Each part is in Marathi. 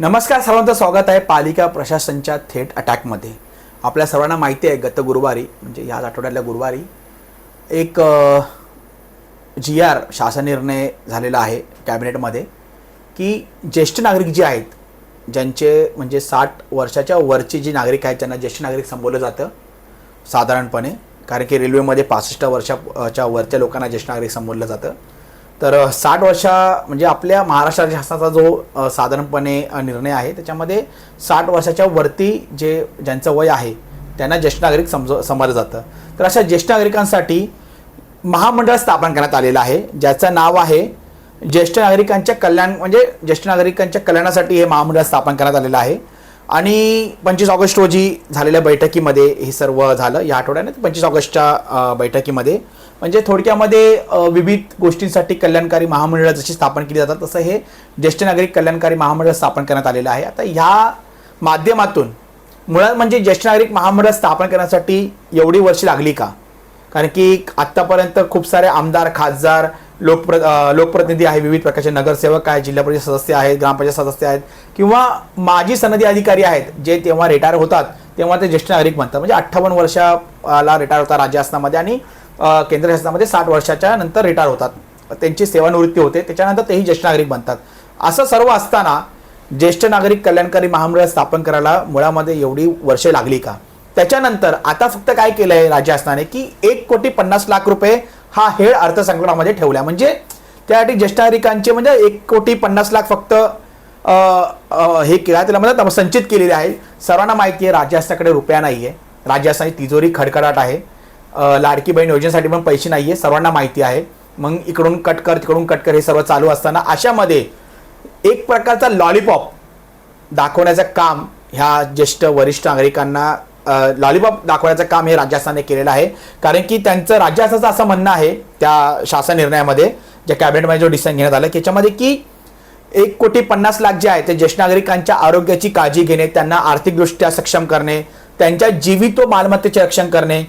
नमस्कार सर्वांचं स्वागत आहे पालिका प्रशासनच्या थेट अटॅकमध्ये. आपल्या सर्वांना माहिती आहे गत गुरुवारी म्हणजे ह्याच आठवड्यातल्या गुरुवारी एक जी आर शासन निर्णय झालेला आहे कॅबिनेटमध्ये की ज्येष्ठ नागरिक जे आहेत ज्यांचे म्हणजे साठ वर्षाच्या वरची जी नागरिक आहेत ज्यांना ज्येष्ठ नागरिक संबोधलं जातं साधारणपणे कारण की रेल्वेमध्ये पासष्ट वर्षाच्या वरच्या लोकांना ज्येष्ठ नागरिक संबोधलं जातं. तर साठ वर्षा म्हणजे आपल्या महाराष्ट्र शासनाचा जो साधारणपणे निर्णय आहे त्याच्यामध्ये साठ वर्षाच्या वरती जे ज्यांचं वय आहे त्यांना ज्येष्ठ नागरिक समज समजलं जातं. तर अशा ज्येष्ठ नागरिकांसाठी महामंडळ स्थापन करण्यात आलेलं आहे ज्याचं नाव आहे ज्येष्ठ नागरिकांच्या कल्याण म्हणजे ज्येष्ठ नागरिकांच्या कल्याणासाठी हे महामंडळ स्थापन करण्यात आलेलं आहे. आणि पंचवीस ऑगस्ट रोजी झालेल्या बैठकीमध्ये हे सर्व झालं. या आठवड्याने पंचवीस ऑगस्टच्या बैठकीमध्ये. म्हणजे थोडक्यामध्ये विविध गोष्टींसाठी कल्याणकारी महामंडळं जशी स्थापन केली जातात तसं हे ज्येष्ठ नागरिक कल्याणकारी महामंडळ स्थापन करण्यात आलेलं आहे. आता ह्या माध्यमातून मुळात म्हणजे ज्येष्ठ नागरिक महामंडळ स्थापन करण्यासाठी एवढी वर्ष लागली का? कारण की आत्तापर्यंत खूप सारे आमदार खासदार लोकप्र लोकप्रतिनिधी आहे विविध प्रकारचे नगरसेवक आहेत जिल्हा परिषद सदस्य आहेत ग्रामपंचायत सदस्य आहेत किंवा माजी सनदी अधिकारी आहेत जे तेव्हा रिटायर होतात तेव्हा ते ज्येष्ठ नागरिक म्हणतात म्हणजे अठ्ठावन्न वर्षाला रिटायर होतात राज्य शासनामध्ये आणि केंद्र शासनामध्ये साठ वर्षाच्या नंतर रिटायर होतात. त्यांची सेवानिवृत्ती होते त्याच्यानंतर तेही ज्येष्ठ नागरिक बनतात. असं सर्व असताना ज्येष्ठ नागरिक कल्याणकारी महामंडळ स्थापन करायला मुळामध्ये एवढी वर्षे लागली का? त्याच्यानंतर आता फक्त काय केलंय राज्य शासनाने की एक कोटी पन्नास लाख रुपये हा हेळ अर्थसंकल्पामध्ये ठेवला. म्हणजे त्यासाठी ज्येष्ठ नागरिकांचे म्हणजे एक कोटी पन्नास लाख फक्त हे काय त्याला म्हणजे संचित केलेले आहे. सर्वांना माहिती आहे राज्य शासनाकडे रुपया नाही आहे राज्य शासनाची तिजोरी खडखडाट आहे. लाडकी बहीण योजनेसाठी पण पैसे नाही आहे सर्वांना माहिती आहे. मग इकडून कट कर तिकडून कट कर हे सर्व चालू असताना अशामध्ये एक प्रकारचा लॉलीपॉप दाखवण्याचं काम ह्या ज्येष्ठ वरिष्ठ नागरिकांना लॉलीपॉप दाखवण्याचं काम हे राज्यशासनाने केलेलं आहे. कारण की त्यांचं राज्यशासनाचं असं म्हणणं आहे त्या शासन निर्णयामध्ये ज्या कॅबिनेटमध्ये जो डिसिजन घेण्यात आला की याच्यामध्ये की एक कोटी पन्नास लाख जे आहे ते ज्येष्ठ नागरिकांच्या आरोग्याची काळजी घेणे त्यांना आर्थिकदृष्ट्या सक्षम करणे त्यांच्या जीवित व मालमत्तेचे रक्षण करणे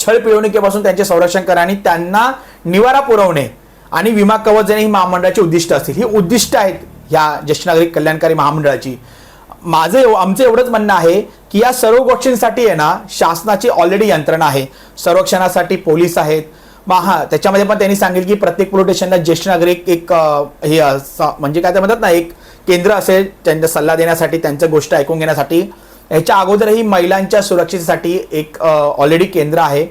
छळ पिळवणुकीपासून त्यांचे संरक्षण करणे आणि त्यांना निवारा पुरवणे आणि विमा कवच देणे ही महामंडळाची उद्दिष्ट असतील. ही उद्दिष्ट आहेत ह्या ज्येष्ठ नागरिक कल्याणकारी महामंडळाची. माझं एव- आमचं एवढंच म्हणणं आहे की या सर्व गोष्टींसाठी आहे ना शासनाची ऑलरेडी यंत्रणा आहे. संरक्षणासाठी पोलीस आहेत. मग हा त्याच्यामध्ये पण त्यांनी सांगितलं की प्रत्येक पोलीस स्टेशनला ज्येष्ठ नागरिक एक हे म्हणजे काय ते म्हणतात ना एक केंद्र असेल त्यांचा सल्ला देण्यासाठी त्यांच्या गोष्ट ऐकून घेण्यासाठी. ह्याच्या अगोदरही महिलांच्या सुरक्षेसाठी एक ऑलरेडी केंद्र आहे.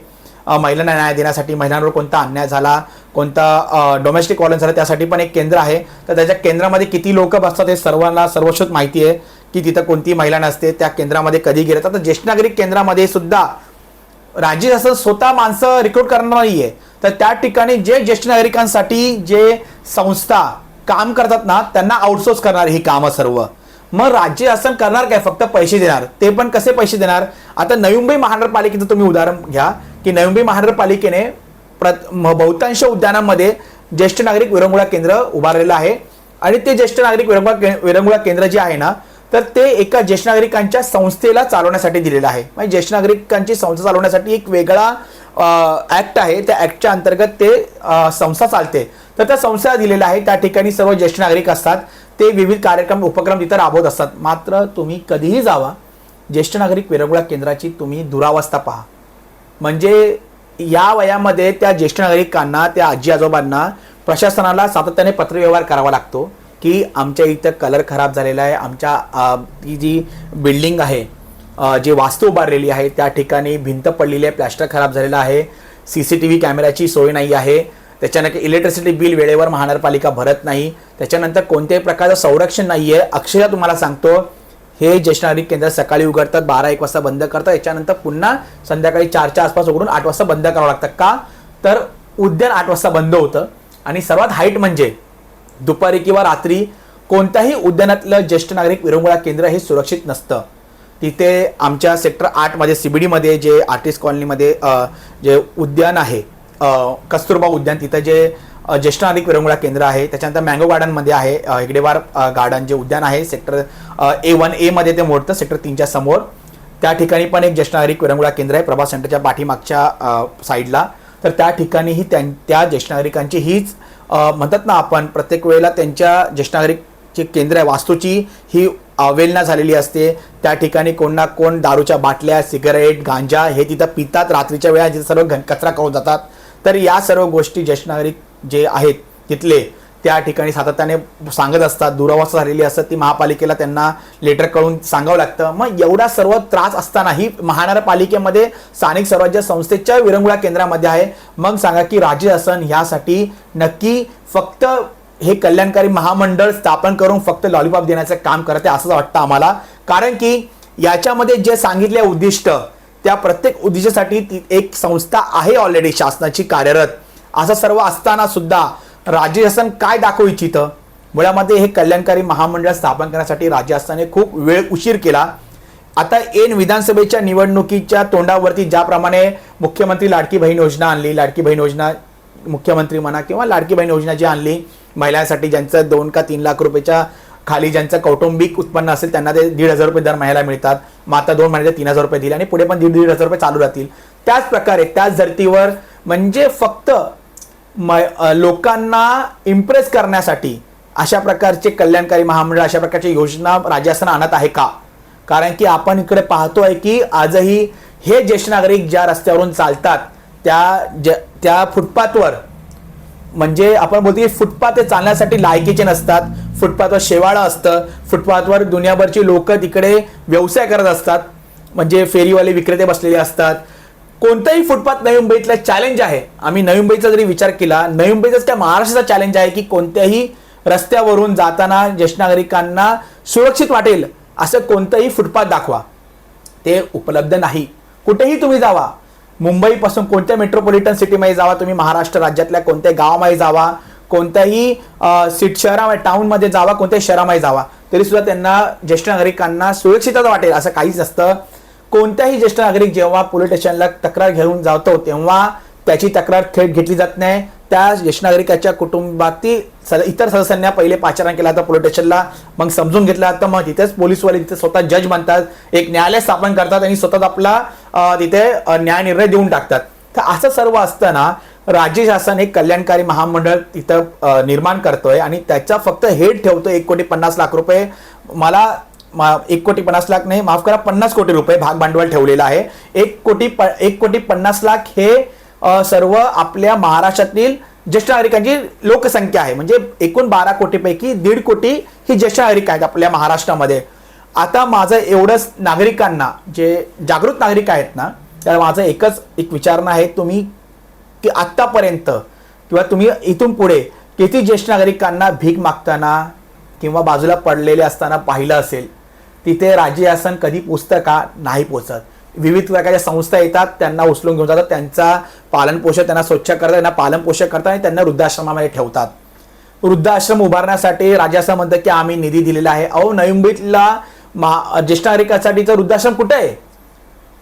महिलांना न्याय देण्यासाठी महिलांवर कोणता अन्याय झाला कोणता डोमेस्टिक व्हायलन्स झाला त्यासाठी पण एक केंद्र आहे. तर त्याच्या केंद्रामध्ये किती लोक बसतात हे सर्वांना सर्वश्रुत माहिती आहे. की तिथं कोणती महिला नसते त्या केंद्रामध्ये कधी गेले. तर ज्येष्ठ नागरिक केंद्रामध्ये सुद्धा राज्य शासन स्वतः माणसं रिक्रूट करणार नाहीये. तर त्या ठिकाणी जे ज्येष्ठ नागरिकांसाठी जे संस्था काम करतात ना त्यांना आउटसोर्स करणार ही कामं सर्व. मग राज्य शासन करणार काय? फक्त पैसे देणार. ते पण कसे पैसे देणार? आता नवी मुंबई महानगरपालिकेचं तुम्ही उदाहरण घ्या की नवी मुंबई महानगरपालिकेने प्रत बहुतांश उद्यानांमध्ये ज्येष्ठ नागरिक विरंगुळा केंद्र उभारलेलं आहे. आणि ते ज्येष्ठ नागरिक विरंगुळा विरंगुळा केंद्र जे आहे ना तर ते एका ज्येष्ठ नागरिकांच्या संस्थेला चालवण्यासाठी दिलेलं आहे. म्हणजे ज्येष्ठ नागरिकांची संस्था चालवण्यासाठी एक वेगळा ऍक्ट आहे. त्या ऍक्टच्या अंतर्गत ते संस्था चालते. तर त्या संस्था दिलेलं आहे. त्या ठिकाणी सर्व ज्येष्ठ नागरिक असतात. ते विविध कार्यक्रम उपक्रम तिथं राबवत असतात. मात्र तुम्ही कधीही जावा ज्येष्ठ नागरिक विरंगुळा केंद्राची तुम्ही दुरावस्था पहा. म्हणजे या वयामध्ये त्या ज्येष्ठ नागरिकांना त्या आजी आजोबांना प्रशासनाला सातत्याने पत्रव्यवहार करावा लागतो. की आमच्या इथं कलर खराब झालेला आहे. आमच्या ती जी बिल्डिंग आहे जी वास्तू उभारलेली आहे त्या ठिकाणी भिंत पडलेली आहे प्लॅस्टर खराब झालेलं आहे. सी सी टी व्ही कॅमेऱ्याची सोय नाही आहे. त्याच्यानंतर इलेक्ट्रिसिटी बिल वेळेवर महानगरपालिका भरत नाही. त्याच्यानंतर कोणत्याही प्रकारचं संरक्षण नाही आहे. अक्षरशः तुम्हाला सांगतो हे ज्येष्ठ नागरिक केंद्र सकाळी उघडतात बारा एक वाजता बंद करतात. याच्यानंतर पुन्हा संध्याकाळी चारच्या आसपास उघडून आठ वाजता बंद करावं लागतं. का? तर उद्यान आठ वाजता बंद होतं. आणि सर्वात हाईट म्हणजे दुपारी किंवा रात्री कोणत्याही उद्यानातलं ज्येष्ठ नागरिक विरंगुळा केंद्र हे सुरक्षित नसतं. तिथे आमच्या सेक्टर आठमध्ये सी बी डीमध्ये जे आर्टिस्ट कॉलनीमध्ये जे उद्यान आहे कस्तुरबा उद्यान तिथं जे ज्येष्ठ नागरिक विरंगुळा केंद्र आहे त्याच्यानंतर मँगो गार्डनमध्ये आहे हेगडेवार गार्डन जे उद्यान आहे सेक्टर ए वन एमध्ये ते मोडतं सेक्टर तीनच्या समोर. त्या ठिकाणी पण एक ज्येष्ठ नागरिक विरंगुळा केंद्र आहे प्रभा सेंटरच्या पाठीमागच्या साईडला तर त्या ठिकाणीही त्यां त्या ज्येष्ठ नागरिकांची हीच म्हणतात ना आपण प्रत्येक वेळेला त्यांच्या ज्येष्ठ जे केंद्र आहे. वास्तूची ही अवेलना झालेली असते. त्या ठिकाणी कोण ना कोण दारूच्या बाटल्या सिगरेट गांजा हे तिथं पितात. रात्रीच्या वेळा जिथं सर्व घन कचरा करून जातात. तर या सर्व गोष्टी ज्येष्ठ नागरिक जे आहेत तिथले त्या ठिकाणी सातत्याने सांगत असतात दुरावस्था झालेली असतात ती महापालिकेला त्यांना लेटर कळून सांगावं लागतं. मग एवढा सर्व त्रास असतानाही महानगरपालिकेमध्ये स्थानिक स्वराज्य संस्थेच्या विरंगुळा केंद्रामध्ये आहे. मग सांगा की राज्य शासन ह्यासाठी नक्की फक्त हे कल्याणकारी महामंडळ स्थापन करून फक्त लॉलीपॉप देण्याचं काम करते असं वाटतं आम्हाला. कारण की याच्यामध्ये जे सांगितले उद्दिष्ट त्या प्रत्येक उद्दिष्टासाठी ती एक संस्था आहे ऑलरेडी शासनाची कार्यरत. असं सर्व असताना सुद्धा राज्य शासन काय दाखवू इच्छितं? मुळामध्ये हे कल्याणकारी महामंडळ स्थापन करण्यासाठी राज्य शासनाने खूप वेळ उशीर केला. आता एन विधानसभेच्या निवडणुकीच्या तोंडावरती ज्याप्रमाणे मुख्यमंत्री लाडकी बहीण योजना आणली लाडकी बहीण योजना मुख्यमंत्री म्हणा किंवा लाडकी बहीण योजना जी आणली महिलांसाठी ज्यांचं दोन का तीन लाख रुपयाच्या खाली ज्यांचं कौटुंबिक उत्पन्न असेल त्यांना ते दीड हजार रुपये दर महिन्याला मिळतात. मग आता दोन महिन्याचे तीन हजार रुपये दिले आणि पुढे पण दीड दीड हजार रुपये चालू राहतील. त्याच प्रकारे त्याच धर्तीवर म्हणजे फक्त मै लोकांना इम्प्रेस करण्यासाठी अशा प्रकारचे कल्याणकारी महामंडळ अशा प्रकारची योजना राज्य आणत आहे का? कारण की आपण इकडे पाहतोय की आजही हे ज्येष्ठ नागरिक ज्या रस्त्यावरून चालतात त्या ज त्या फुटपाथवर म्हणजे आपण बोलतो की फुटपाथ हे चालण्यासाठी लायकीचे नसतात. फुटपाथवर शेवाळं असतं. फुटपाथवर दुनियाभरची लोक तिकडे व्यवसाय करत असतात. म्हणजे फेरीवाले विक्रेते बसलेले असतात. कोणताही फुटपाथ नवी मुंबईतला चॅलेंज आहे. आम्ही नवी मुंबईचा जरी विचार केला नवी मुंबईचाच त्या महाराष्ट्राचा चॅलेंज आहे की कोणत्याही रस्त्यावरून जाताना ज्येष्ठ नागरिकांना सुरक्षित वाटेल असं कोणतंही फुटपाथ दाखवा. ते उपलब्ध नाही. कुठेही तुम्ही जावा मुंबईपासून कोणत्या मेट्रोपॉलिटन सिटीमध्ये जावा तुम्ही महाराष्ट्र राज्यातल्या कोणत्या गावामध्ये जावा कोणत्याही सिट शहरामध्ये टाऊनमध्ये जावा कोणत्याही शहरामध्ये जावा तरी सुद्धा त्यांना ज्येष्ठ नागरिकांना सुरक्षितता वाटेल असं काहीच नसतं. कोणत्याही ज्येष्ठ नागरिक जेव्हा पोलीस स्टेशनला तक्रार घेऊन जातो तेव्हा त्याची तक्रार थेट घेतली जात नाही. त्या ज्येष्ठ नागरिकाच्या कुटुंबातील सद- इतर सदस्यांना पहिले पाचारण केला जातं पोलीस स्टेशनला मग समजून घेतलं जातं. मग तिथेच पोलीसवाले तिथे स्वतः जज बनतात. एक न्यायालय स्थापन करतात आणि स्वतःच आपला तिथे न्यायनिर्णय देऊन टाकतात. तर असं सर्व असताना राज्य शासन एक कल्याणकारी महामंडळ तिथं निर्माण करतोय आणि त्याचा फक्त हेड ठेवतो एक कोटी पन्नास लाख रुपये. मला मा- एक कोटी पन्नास लाख नाही माफ करा पन्नास कोटी रुपये भाग भांडवल ठेवलेलं आहे. एक कोटी प एक कोटी पन्नास लाख हे सर्व आपल्या महाराष्ट्रातील ज्येष्ठ नागरिकांची लोकसंख्या आहे. म्हणजे एकूण बारा कोटीपैकी दीड कोटी ही ज्येष्ठ नागरिक आहेत आपल्या महाराष्ट्रामध्ये. आता माझं एवढंच नागरिकांना जे जागृत नागरिक आहेत ना तर माझं एकच एक विचारणं आहे तुम्ही की आत्तापर्यंत किंवा तुम्ही इथून पुढे किती ज्येष्ठ नागरिकांना भीक मागताना किंवा बाजूला पडलेले असताना पाहिलं असेल तिथे राजे आसन कधी पोचतं का नाही पोचत. विविध प्रकारच्या संस्था येतात त्यांना उचलून घेऊन जातात त्यांचा पालनपोषण त्यांना स्वच्छ करतात त्यांना पालनपोषण करतात आणि त्यांना वृद्धाश्रमामध्ये ठेवतात. वृद्धाश्रम उभारण्यासाठी राज्य म्हणतं की आम्ही निधी दिलेला आहे. अहो नवी मुंबईतला महा ज्येष्ठ नागरिकासाठीचं वृद्धाश्रम कुठं आहे?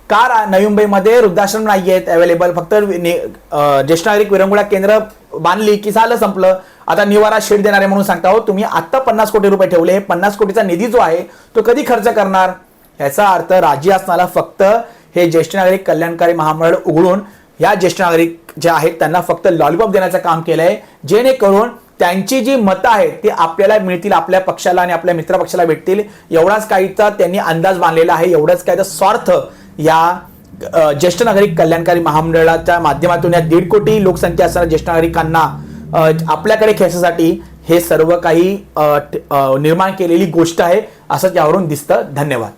का रा- नवी मुंबईमध्ये वृद्धाश्रम नाही आहेत अवेलेबल फक्त ज्येष्ठ नागरिक विरंगुळा केंद्र बांधली की झालं संपलं. आता निवारा शेड देणारे म्हणून सांगता हो तुम्ही आत्ता पन्नास कोटी रुपये ठेवले हे पन्नास कोटीचा निधी जो आहे तो कधी खर्च करणार? याचा अर्थ राज्य असणारा फक्त हे ज्येष्ठ नागरिक कल्याणकारी महामंडळ उघडून या ज्येष्ठ नागरिक जे आहेत त्यांना फक्त लॉलीपॉप देण्याचं काम केलंय जेणेकरून त्यांची जी मतं आहेत ती आपल्याला मिळतील आपल्या पक्षाला आणि आपल्या मित्रपक्षाला भेटतील. एवढाच काहीचा त्यांनी अंदाज बांधलेला आहे एवढाच काहीचा स्वार्थ या ज्येष्ठ नागरिक कल्याणकारी महामंडळाच्या माध्यमातून या दीड कोटी लोकसंख्या असणाऱ्या ज्येष्ठ नागरिकांना आपल्याकडे खेचण्यासाठी हे सर्व काही निर्माण केलेली गोष्ट आहे असं त्यावरून दिसतं. धन्यवाद.